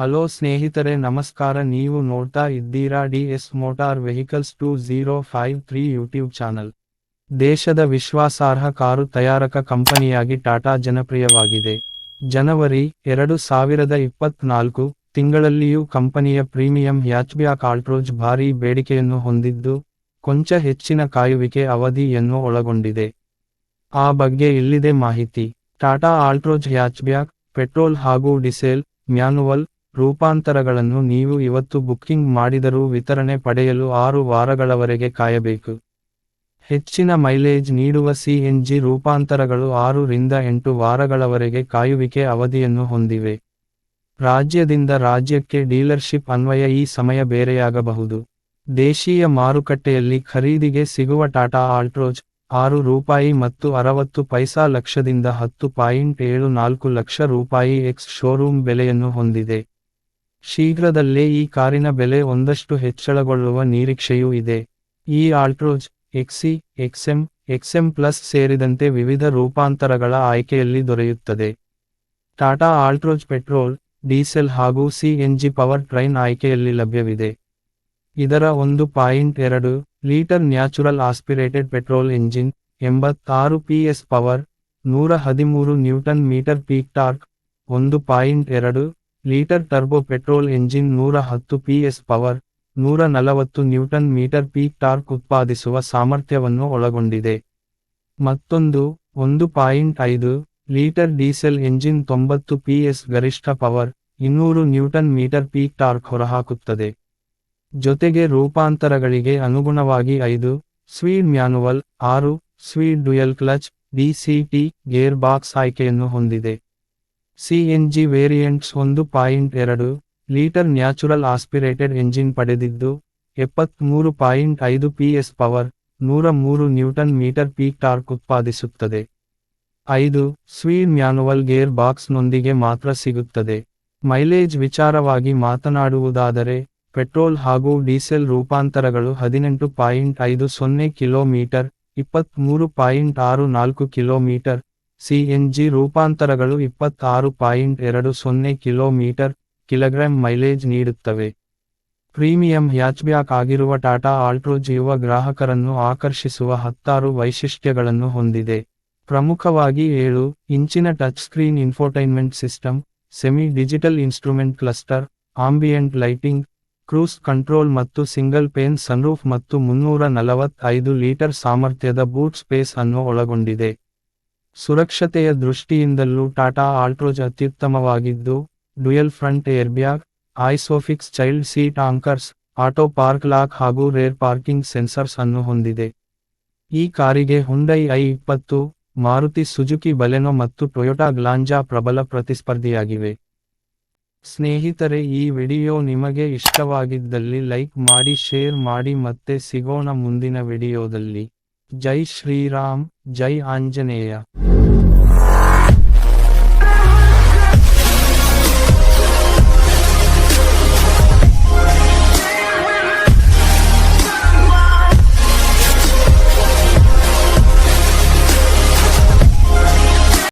Hello ಸ್ನೇಹಿತರೆ ನಮಸ್ಕಾರ ನೀವು ನೋಡ್ತಾ ಇದ್ದೀರಾ D S motor vehicles two zero five three YouTube channel. ದೇಶದ ವಿಶ್ವಾಸಾರ್ಹ ಕಾರು ತಯಾರಕ ಕಂಪನಿಯಾಗಿ ಟಾಟಾ ಜನಪ್ರಿಯವಾಗಿದೆ. ಜನವರಿ ಎರಡು ಸಾವಿರದ ಇಪ್ಪತ್ನಾಲ್ಕು ತಿಂಗಳಲ್ಲಿಯೂ ಕಂಪನಿಯ ಪ್ರೀಮಿಯಂ ಹ್ಯಾಚ್ಬ್ಯಾಕ್ ಆಲ್ಟ್ರೋಜ್ ಭಾರೀ ಬೇಡಿಕೆಯನ್ನು ಹೊಂದಿದ್ದು, ಕೊಂಚ ಹೆಚ್ಚಿನ ಕಾಯುವಿಕೆ ಅವಧಿಯನ್ನು ಒಳಗೊಂಡಿದೆ. ಆ ಬಗ್ಗೆ ಇಲ್ಲಿದೆ ಮಾಹಿತಿ. ಟಾಟಾ ಆಲ್ಟ್ರೋಜ್ ಹ್ಯಾಚ್ಬ್ಯಾಕ್, ಪೆಟ್ರೋಲ್ ಹಾಗೂ ಡಿಸೇಲ್, ಮ್ಯಾನುವಲ್ ರೂಪಾಂತರಗಳನ್ನು ನೀವು ಇವತ್ತು ಬುಕ್ಕಿಂಗ್ ಮಾಡಿದರೂ ವಿತರಣೆ ಪಡೆಯಲು ಆರು ವಾರಗಳವರೆಗೆ ಕಾಯಬೇಕು. ಹೆಚ್ಚಿನ ಮೈಲೇಜ್ ನೀಡುವ ಸಿಎನ್ಜಿ ರೂಪಾಂತರಗಳು ಆರರಿಂದ ಎಂಟು ವಾರಗಳವರೆಗೆ ಕಾಯುವಿಕೆ ಅವಧಿಯನ್ನು ಹೊಂದಿವೆ. ರಾಜ್ಯದಿಂದ ರಾಜ್ಯಕ್ಕೆ ಡೀಲರ್ಶಿಪ್ ಅನ್ವಯ ಈ ಸಮಯ ಬೇರೆಯಾಗಬಹುದು. ದೇಶೀಯ ಮಾರುಕಟ್ಟೆಯಲ್ಲಿ ಖರೀದಿಗೆ ಸಿಗುವ ಟಾಟಾ ಆಲ್ಟ್ರೋಜ್ ಆರು ರೂಪಾಯಿ ಮತ್ತು ಅರವತ್ತು ಪೈಸಾ ಲಕ್ಷದಿಂದ ಹತ್ತು ಪಾಯಿಂಟ್ ಏಳು ನಾಲ್ಕು ಲಕ್ಷ ರೂಪಾಯಿ ಎಕ್ಸ್ ಶೋರೂಮ್ ಬೆಲೆಯನ್ನು ಹೊಂದಿದೆ. ಶೀಘ್ರದಲ್ಲೇ ಈ ಕಾರಿನ ಬೆಲೆ ಒಂದಷ್ಟು ಹೆಚ್ಚಳಗೊಳ್ಳುವ ನಿರೀಕ್ಷೆಯೂ ಇದೆ. ಈ Altroz, XE XM XM plus ಸೇರಿದಂತೆ ವಿವಿಧ ರೂಪಾಂತರಗಳ ಆಯ್ಕೆಯಲ್ಲಿ ದೊರೆಯುತ್ತದೆ. ಟಾಟಾ ಆಲ್ಟ್ರೋಜ್ ಪೆಟ್ರೋಲ್, ಡೀಸೆಲ್ ಹಾಗೂ ಸಿಎನ್ಜಿ ಪವರ್ ಟ್ರೈನ್ ಆಯ್ಕೆಯಲ್ಲಿ ಲಭ್ಯವಿದೆ. ಇದರ ಒಂದು ಪಾಯಿಂಟ್ ಎರಡು litre natural aspirated petrol engine, ಎಂಬತ್ತಾರು ಪಿಎಸ್ ಪವರ್, ನೂರ ಹದಿಮೂರು ನ್ಯೂಟನ್ ಮೀಟರ್ ಪೀಕ್ ಟಾರ್ಕ್, ಒಂದು ಪಾಯಿಂಟ್ ಎರಡು ಲೀಟರ್ ಟರ್ಬೋ ಪೆಟ್ರೋಲ್ ಎಂಜಿನ್ ನೂರ ಹತ್ತು ಪಿಎಸ್ ಪವರ್, ನೂರ ನಲವತ್ತು ನ್ಯೂಟನ್ ಮೀಟರ್ ಪೀಕ್ ಟಾರ್ಕ್ ಉತ್ಪಾದಿಸುವ ಸಾಮರ್ಥ್ಯವನ್ನು ಒಳಗೊಂಡಿದೆ. ಮತ್ತೊಂದು, ಒಂದು ಪಾಯಿಂಟ್ ಐದು ಲೀಟರ್ ಡೀಸೆಲ್ ಎಂಜಿನ್ ತೊಂಬತ್ತು ಪಿಎಸ್ ಗರಿಷ್ಠ ಪವರ್, ಇನ್ನೂರು ನ್ಯೂಟನ್ ಮೀಟರ್ ಪೀಕ್ ಟಾರ್ಕ್ ಹೊರಹಾಕುತ್ತದೆ. ಜೊತೆಗೆ ರೂಪಾಂತರಗಳಿಗೆ ಅನುಗುಣವಾಗಿ ಐದು, ಸ್ವೀಡ್ ಮ್ಯಾನುವಲ್, ಆರು, speed dual clutch, DCT gear box ಆಯ್ಕೆಯನ್ನು ಹೊಂದಿದೆ. ಸಿಎನ್ಜಿ ವೇರಿಯಂಟ್ಸ್ ಒಂದು ಪಾಯಿಂಟ್ ಎರಡು ಲೀಟರ್ ನ್ಯಾಚುರಲ್ ಆಸ್ಪಿರೇಟೆಡ್ ಎಂಜಿನ್ ಪಡೆದಿದ್ದು, ಎಪ್ಪತ್ಮೂರು ಪಾಯಿಂಟ್ ಐದು ಪಿಎಸ್ ಪವರ್ ನೂರ ಮೂರು ನ್ಯೂಟನ್ ಮೀಟರ್ ಪೀಕ್ ಟಾರ್ಕ್ ಉತ್ಪಾದಿಸುತ್ತದೆ. ಐದು ಸ್ವೀಡ್ ಮ್ಯಾನುವಲ್ ಗೇರ್ ಬಾಕ್ಸ್ನೊಂದಿಗೆ ಮಾತ್ರ ಸಿಗುತ್ತದೆ. ಮೈಲೇಜ್ ವಿಚಾರವಾಗಿ ಮಾತನಾಡುವುದಾದರೆ ಪೆಟ್ರೋಲ್ ಹಾಗೂ ಡೀಸೆಲ್ ರೂಪಾಂತರಗಳು ಹದಿನೆಂಟು ಪಾಯಿಂಟ್ ಐದು ಸೊನ್ನೆ ಕಿಲೋಮೀಟರ್ ಇಪ್ಪತ್ತ್ಮೂರು ಪಾಯಿಂಟ್ ಆರು ನಾಲ್ಕು ಕಿಲೋಮೀಟರ್ ಸಿಎನ್ಜಿ ರೂಪಾಂತರಗಳು ಇಪ್ಪತ್ತಾರು ಪಾಯಿಂಟ್ ಎರಡು ಸೊನ್ನೆ ಕಿಲೋಮೀಟರ್, ಕಿಲೋಗ್ರಾಂ ಮೈಲೇಜ್ ನೀಡುತ್ತವೆ. ಪ್ರೀಮಿಯಂ ಹ್ಯಾಚ್ಬ್ಯಾಕ್ ಆಗಿರುವ ಟಾಟಾ ಆಲ್ಟ್ರೋಜ್ ಯುವ ಗ್ರಾಹಕರನ್ನು ಆಕರ್ಷಿಸುವ ಹತ್ತಾರು ವೈಶಿಷ್ಟ್ಯಗಳನ್ನು ಹೊಂದಿದೆ. ಪ್ರಮುಖವಾಗಿ ಏಳು, ಇಂಚಿನ touch screen infotainment system, semi digital instrument cluster, ambient lighting, cruise control ಮತ್ತು ಸಿಂಗಲ್ ಪೇನ್ ಸನ್ರೂಫ್ ಮತ್ತು ಮುನ್ನೂರ ನಲವತ್ತೈದು ಲೀಟರ್ ಸಾಮರ್ಥ್ಯದ ಬೂಟ್ ಸ್ಪೇಸ್ ಅನ್ನು ಒಳಗೊಂಡಿದೆ. ಸುರಕ್ಷತೆಯ ದೃಷ್ಟಿಯಿಂದಲೂ Tata Altroz ಅತ್ಯುತ್ತಮವಾಗಿದ್ದು, dual front airbag, Isofix child seat anchors, auto park lock ಹಾಗೂ ರೇರ್ ಪಾರ್ಕಿಂಗ್ ಸೆನ್ಸರ್ಸ್ ಅನ್ನು ಹೊಂದಿದೆ. ಈ ಕಾರಿಗೆ ಹುಂಡೈ ಐ ಇಪ್ಪತ್ತು, ಮಾರುತಿ ಸುಜುಕಿ ಬಲೆನೋ ಮತ್ತು ಟೊಯೋಟಾ ಗ್ಲಾಂಜಾ ಪ್ರಬಲ ಪ್ರತಿಸ್ಪರ್ಧಿಯಾಗಿವೆ. ಸ್ನೇಹಿತರೆ, ಈ ವಿಡಿಯೋ ನಿಮಗೆ ಇಷ್ಟವಾಗಿದ್ದಲ್ಲಿ ಲೈಕ್ ಮಾಡಿ, ಶೇರ್ ಮಾಡಿ ಮತ್ತೆ ಸಿಗೋಣ ಮುಂದಿನ ವಿಡಿಯೋದಲ್ಲಿ. जय श्री राम जय आंजनेय।